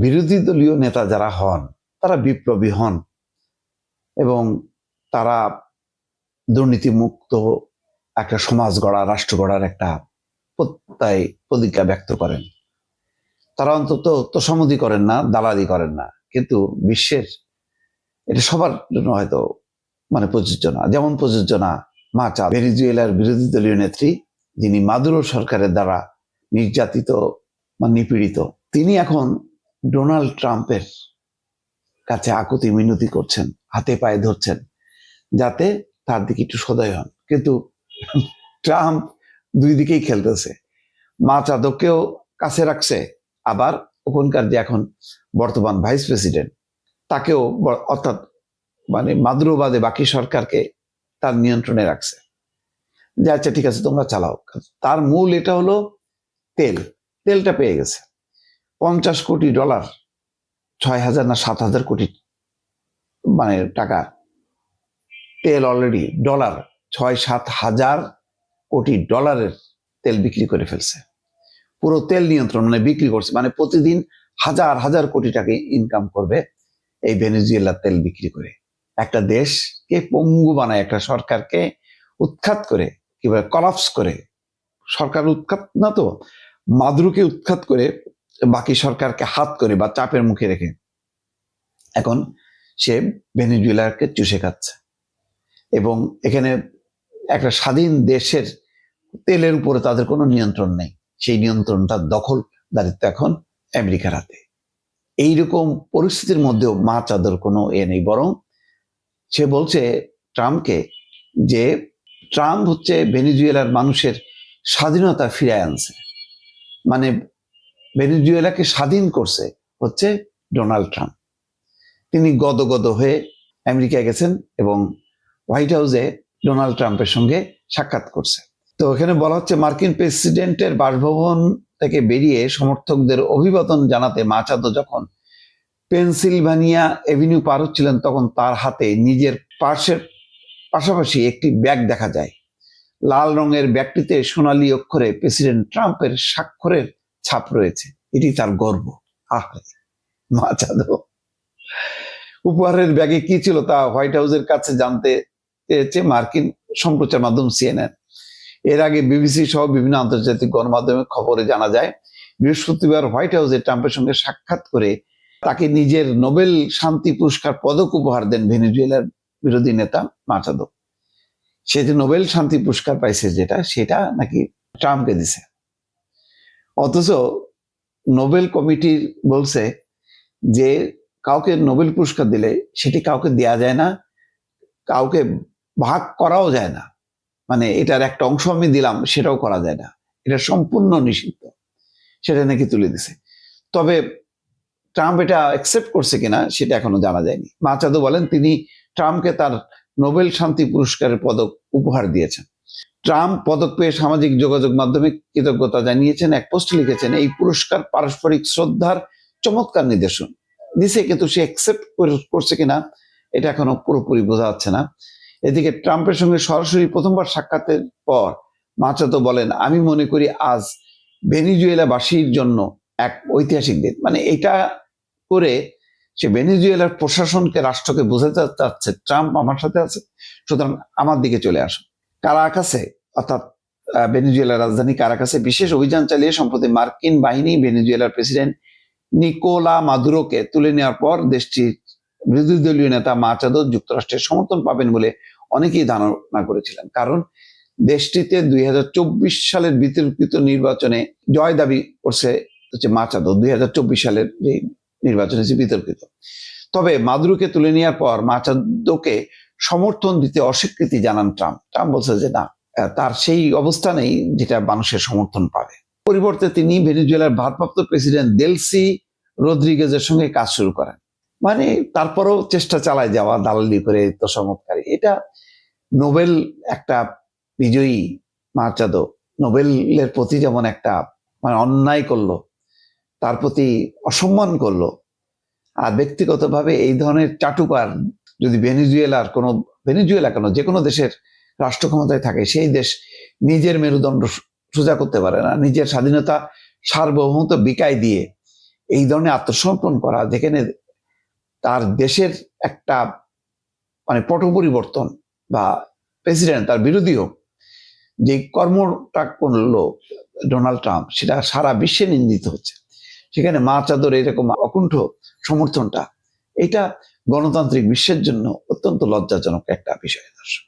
বিরোধী দলীয় নেতা যারা হন, তারা বিপ্লবী হন এবং তারা দুর্নীতিমুক্ত একটা সমাজ গড়া, রাষ্ট্র গড়ার একটা প্রত্যয় প্রতিজ্ঞা ব্যক্ত করেন। তারা অন্তত তোষামদি করেন না, দালালি করেন না। কিন্তু বিশ্বের এটা সবার জন্য হয়তো মানে প্রযোজ্য না। যেমন প্রযোজ্য না, মাচা ভেনিজুয়েলার বিরোধী দলীয় নেত্রী যিনি মাদুরো সরকারের দ্বারা নির্যাতিত বা নিপীড়িত, তিনি এখন ডোনাল্ড ট্রাম্পের কাছে আকুতি মিনতি করছেন, হাতে পায়ে ধরছেন, যাতে তার দিকে একটু সদয় হন। কিন্তু ট্রাম্প দুই দিকেই খেলতেছে। মা চাদককেও কাছে রাখছে, আবার ওখানকার যে এখন বর্তমান ভাইস প্রেসিডেন্ট, তাকেও অর্থাৎ মানে মাদুরোবাদে বাকি সরকারকে তার নিয়ন্ত্রণে রাখছে। যে আচ্ছা ঠিক আছে, তোমরা চালাও। তার মূল এটা হলো তেল। তেলটা পেয়ে গেছে। পঞ্চাশ কোটি ডলার, ছয় হাজার না সাত হাজার কোটি মানে টাকা, তেল অলরেডি ডলার, ছয় সাত হাজার কোটি ডলারের তেল বিক্রি করে ফেলছে। পুরো তেল নিয়ন্ত্রণ মানে বিক্রি করছে মানে প্রতিদিন হাজার হাজার কোটি টাকা ইনকাম করবে এই ভেনেজুয়েলার তেল বিক্রি করে। একটা দেশকে পঙ্গু বানায়, একটা সরকারকে উৎখাত করে কীভাবে কলাপস করে। সরকার উৎখাত না তো, মাদুরুকে উৎখাত করে বাকি সরকারকে হাত করে বা চাপের মুখে রেখে এখন সে ভেনেজুয়েলাকে চুষে খাচ্ছে। এবং এখানে একটা স্বাধীন দেশের তেলের উপরে তাদের কোনো নিয়ন্ত্রণ নেই। সেই নিয়ন্ত্রণটা দখল দারিত্ব এখন আমেরিকার হাতে। এইরকম পরিস্থিতির মধ্যেও মা চাদর কোনো এ নেই। বরং সে বলছে ট্রাম্পকে যে ট্রাম্প হচ্ছে ভেনিজুয়েলার মানুষের স্বাধীনতা ফিরে আনছে। মানে ভেনিজুয়েলাকে স্বাধীন করছে হচ্ছে ডোনাল্ড ট্রাম্প। তিনি গদগদ হয়ে আমেরিকায় গেছেন এবং হোয়াইট হাউসে ডোনাল্ড ট্রাম্পের সঙ্গে সাক্ষাৎ করছে। তো এখানে বলা হচ্ছে, মার্কিন প্রেসিডেন্টের বাসভবন থেকে বেরিয়ে সমর্থকদের অভিবাদন জানাতে মাচাদো যখন পেনসিলভানিয়া এভিনিউ পার হচ্ছিলেন, তখন তার হাতে নিজের পার্সের পাশাপাশি একটি ব্যাগ দেখা যায়। লাল রঙের ব্যাগটিতে সোনালী অক্ষরে প্রেসিডেন্ট ট্রাম্পের স্বাক্ষরের ছাপ রয়েছে। এটি তার গর্ব। আহারে উপহারের ব্যাগে কি ছিল তা হোয়াইট হাউসের কাছে জানতে চেয়েছে মার্কিন সম্প্রচার মাধ্যম সিএনএন এর আগে বিবিসি সহ বিভিন্ন আন্তর্জাতিক গণমাধ্যমে খবরে জানা যায়, বৃহস্পতিবার হোয়াইট হাউসে ট্রাম্পের সঙ্গে সাক্ষাৎ করে তাকে নিজের নোবেল শান্তি পুরস্কার পদক উপহার দেন ভেনেজুয়েলার বিরোধী নেতা মাচাদো সে যে নোবেল শান্তি পুরস্কার পাইছে যেটা, সেটা নাকি ট্রাম্পকে দিছে। অথচ নোবেল কমিটি বলছে যে কাউকে নোবেল পুরস্কার দিলে সেটি কাউকে দেয়া যায় না, কাউকে ভাগ করাও যায় না। মানে এটার একটা অংশ আমি দিলাম, সেটাও করা যায় না। এটা সম্পূর্ণ নিষিদ্ধ। সেটা নাকি তুলে দিছে। তবে ট্রাম্প এটা অ্যাকসেপ্ট করছে কিনা সেটা এখনও জানা যায়নি। মাচাদো বলেন, তিনি ট্রাম্পকে তার নোবেল শান্তি পুরস্কারের পদক উপহার দিয়েছেন। ট্রাম্প পদক পেয়ে সামাজিক যোগাযোগ মাধ্যমে কৃতজ্ঞতা জানিয়েছেন, এক পোস্টে লিখেছেন, এই পুরস্কার পারস্পরিক শ্রদ্ধার চমৎকার নিদর্শন। দিছে, কিন্তু সে অ্যাকসেপ্ট করছে কিনা, এটা এখনও পুরোপুরি বোঝা যাচ্ছে না। এদিকে ট্রাম্পের সঙ্গে সরাসরি প্রথমবার সাক্ষাতের পর মাচাতো বলেন, আমি মনে করি আজ ভেনিজুয়েলাবাসীর জন্য এক ঐতিহাসিক দিন। মানে এটা করে সে ভেনিজুয়েলার প্রশাসনকে, রাষ্ট্রকে বোঝাতে চাচ্ছে, ট্রাম্প আমার সাথে আছে, সুতরাং আমার দিকে চলে আসুন। কারাকাসে, অর্থাৎ ভেনিজুয়েলার রাজধানী কারাকাসে বিশেষ অভিযান চালিয়ে সম্প্রতি মার্কিন বাহিনী ভেনিজুয়েলার প্রেসিডেন্ট নিকোলা মাদুরোকে তুলে নেওয়ার পর দেশটির বিরোধী দলীয় নেতা মাচাদো যুক্তরাষ্ট্রের সমর্থন পাবেন বলে অনেকেই ধারণা করেছিলেন। কারণ, দেশটিতে দুই হাজার চব্বিশ সালের বিতর্কিত নির্বাচনে জয় দাবি করছে হচ্ছে মাচাদো, দুই সালের যে নির্বাচনে বিতর্কিত। তবে মাদুরোকে তুলে নেওয়ার পর মাচাদোকে সমর্থন দিতে অস্বীকৃতি জানান ট্রাম্প। ট্রাম্প বলছে যে না তার সেই অবস্থানেই যেটা মানুষের সমর্থন পাবে। পরিবর্তে তিনি ভেনেজুয়েলার ভারপ্রাপ্ত প্রেসিডেন্ট দেলসি রদ্রিগেজের সঙ্গে কাজ শুরু করেন। মানে তারপরেও চেষ্টা চালায় যাওয়া, দালালি করে তো এটা নোবেল একটা বিজয়ী মার্চাদো। নোবেলের প্রতি যেমন একটা মানে অন্যায় করল, তার প্রতি অসম্মান করল। আর ব্যক্তিগতভাবে এই ধরনের চাটুকার যদি ভেনিজুয়েলার কোনো, ভেনিজুয়েলা কেন? যে কোনো দেশের রাষ্ট্র ক্ষমতায় থাকে, সেই দেশ নিজের মেরুদণ্ড সোজা করতে পারে না। নিজের স্বাধীনতা সার্বভৌমত্ব বিকায় দিয়ে এই ধরনের আত্মসমর্পণ করা, যেখানে তার দেশের একটা মানে পট পরিবর্তন বা প্রেসিডেন্ট তার বিরোধী হোক, যে কর্মটা করল ডোনাল্ড ট্রাম্প, সেটা সারা বিশ্বে নিন্দিত হচ্ছে। সেখানে মা চাদর এরকম অকুণ্ঠ সমর্থনটা, এটা গণতান্ত্রিক বিশ্বের জন্য অত্যন্ত লজ্জাজনক একটা বিষয় দর্শক।